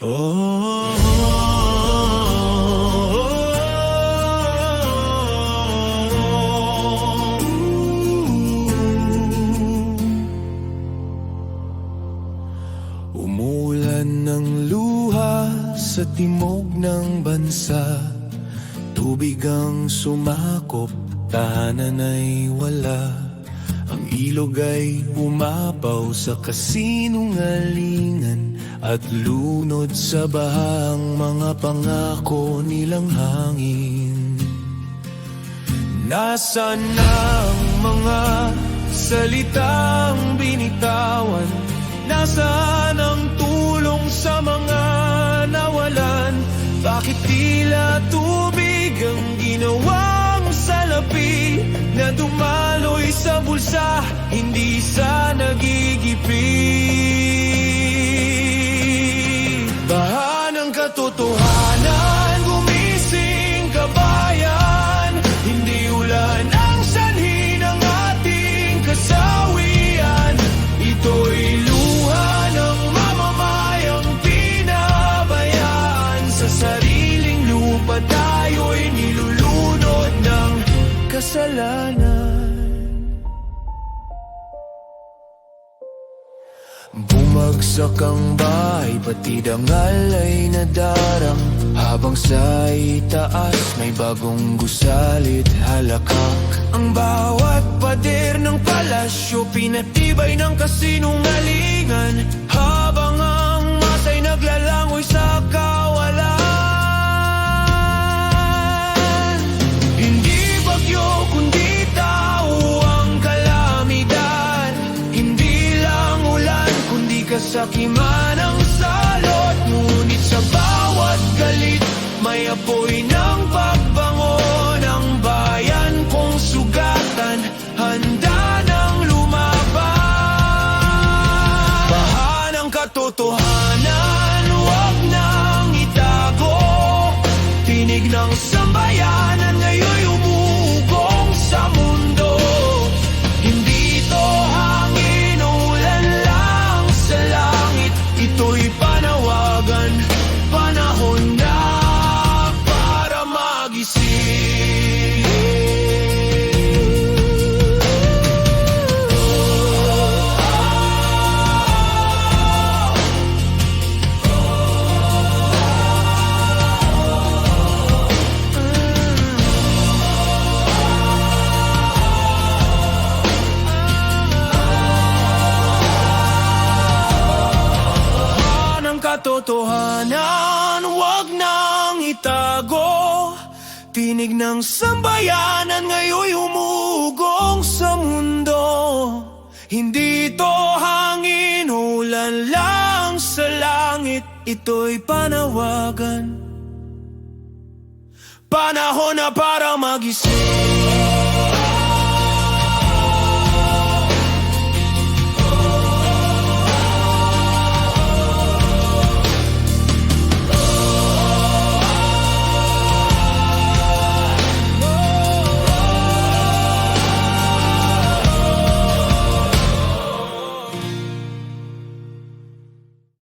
Umulan ng luha sa timog ng bansa. Tubig ang sumakop, tahanan ay wala. Ang ilog ay umapaw sa kasinungalingan At lunod sa bahang mga pangako nilang hangin Nasaan ang mga salitang binitawan? Nasaan ang tulong sa mga nawalan? Bakit tila tubig ang ginawang salapi Na dumaloy sa bulsa, hindi sa nagigipit katotohanan, gumising kabayan. Hindi ulan ang sanhi ng ating kasawian. Ito'y luha ng mamamayang pinabayaan. Sa sariling lupa tayo'y nilulunod ng kasalanan Bumagsak ang bahay, pati dangal ay nadarang. Habang sa itaas, may bagong gusalit halakak. Ang bawat pader ng palasyo, pinatibay ng kasinungalingan kundi kasakiman ang salot Ngunit sa bawat galit may apoy ng pagbangon Ang bayan kong sugatan handa ng lumaban. Baha ng katotohanan, katotohanan Huwag nang itago Tinig ng sambayanan Ngayon umugong sa mundo. Hindi to hangin Ulan lang sa langit. Ito'y panawagan. Panahon na para magising